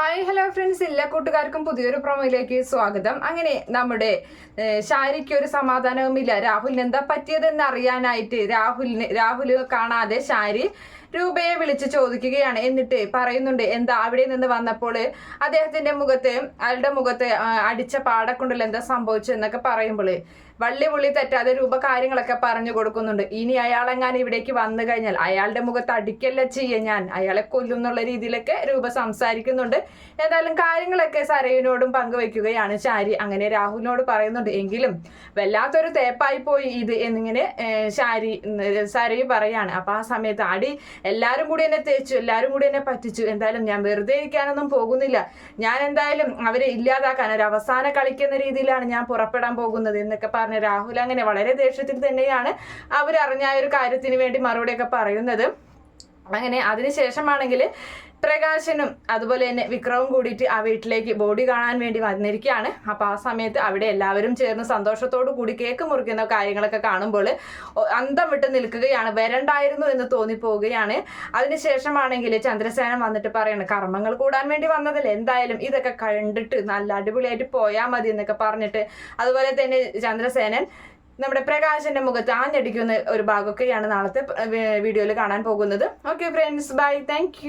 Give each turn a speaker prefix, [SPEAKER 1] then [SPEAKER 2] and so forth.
[SPEAKER 1] Hi hello friends എല്ലാ കൂട്ടുകാർക്കും പുതിയൊരു പ്രൊമോയിലേക്ക് സ്വാഗതം. അങ്ങനെ നമ്മുടെ ഷാരിക്ക് ഒരു സമാധാനവുമില്ല. രാഹുലിന് എന്താ പറ്റിയതെന്ന് അറിയാനായിട്ട് രാഹുലിന് രാഹുൽ കാണാതെ ഷാരി രൂപയെ വിളിച്ച് ചോദിക്കുകയാണ്. എന്നിട്ട് പറയുന്നുണ്ട് എന്താ അവിടെ നിന്ന് വന്നപ്പോൾ അദ്ദേഹത്തിന്റെ മുഖത്ത് അയാളുടെ മുഖത്ത് അടിച്ച പാടക്കൊണ്ടല്ല എന്താ സംഭവിച്ചു എന്നൊക്കെ പറയുമ്പോൾ വള്ളി പുള്ളി തെറ്റാതെ രൂപ കാര്യങ്ങളൊക്കെ പറഞ്ഞു കൊടുക്കുന്നുണ്ട്. ഇനി അയാളെങ്ങാൻ ഇവിടേക്ക് വന്നു കഴിഞ്ഞാൽ അയാളുടെ മുഖത്ത് അടിക്കല്ല ചെയ്യ ഞാൻ? അയാളെ കൊല്ലും എന്നുള്ള രീതിയിലൊക്കെ രൂപ സംസാരിക്കുന്നുണ്ട്. എന്തായാലും കാര്യങ്ങളൊക്കെ സരയുനോടും പങ്കുവെക്കുകയാണ് ശാരി. അങ്ങനെ രാഹുലിനോട് പറയുന്നുണ്ട് എങ്കിലും വല്ലാത്തൊരു തേപ്പായി പോയി ഇത് എന്നിങ്ങനെ ശാരി സരയു പറയാണ്. അപ്പൊ ആ സമയത്ത് അടി എല്ലാരും കൂടി എന്നെ തേച്ചു എല്ലാവരും കൂടി എന്നെ പറ്റിച്ചു. എന്തായാലും ഞാൻ വെറുതെ ഇരിക്കാനൊന്നും പോകുന്നില്ല. ഞാൻ എന്തായാലും അവരെ ഇല്ലാതാക്കാൻ ഒരു അവസാന കളിക്കുന്ന രീതിയിലാണ് ഞാൻ പുറപ്പെടാൻ പോകുന്നത് എന്നൊക്കെ പറഞ്ഞ രാഹുൽ അങ്ങനെ വളരെ ദേഷ്യത്തിൽ തന്നെയാണ് അവരറിഞ്ഞ ഒരു കാര്യത്തിന് വേണ്ടി മറുപടിയൊക്കെ പറയുന്നത്. അങ്ങനെ അതിനുശേഷമാണെങ്കിൽ പ്രകാശനും അതുപോലെ തന്നെ വിക്രവും കൂടിയിട്ട് ആ വീട്ടിലേക്ക് ബോഡി കാണാൻ വേണ്ടി വന്നിരിക്കുകയാണ്. അപ്പോൾ ആ സമയത്ത് അവിടെ എല്ലാവരും ചേർന്ന് സന്തോഷത്തോടു കൂടി കേക്ക് മുറിക്കുന്ന കാര്യങ്ങളൊക്കെ കാണുമ്പോൾ അന്തം വിട്ട് നിൽക്കുകയാണ്. വരണ്ടായിരുന്നു എന്ന് തോന്നിപ്പോവുകയാണ്. അതിനുശേഷമാണെങ്കിൽ ചന്ദ്രസേനൻ വന്നിട്ട് പറയാണ് കർമ്മങ്ങൾ കൂടാൻ വേണ്ടി വന്നതല്ലേ? എന്തായാലും ഇതൊക്കെ കണ്ടിട്ട് നല്ല അടിപൊളിയായിട്ട് പോയാൽ മതി എന്നൊക്കെ പറഞ്ഞിട്ട് അതുപോലെ തന്നെ ചന്ദ്രസേനൻ നമ്മുടെ പ്രകാശന്റെ മുഖത്ത് ആഞ്ഞടിക്കുന്ന ഒരു ഭാഗമൊക്കെയാണ് നാളത്തെ വീഡിയോയിൽ കാണാൻ പോകുന്നത്. Okay friends bye thank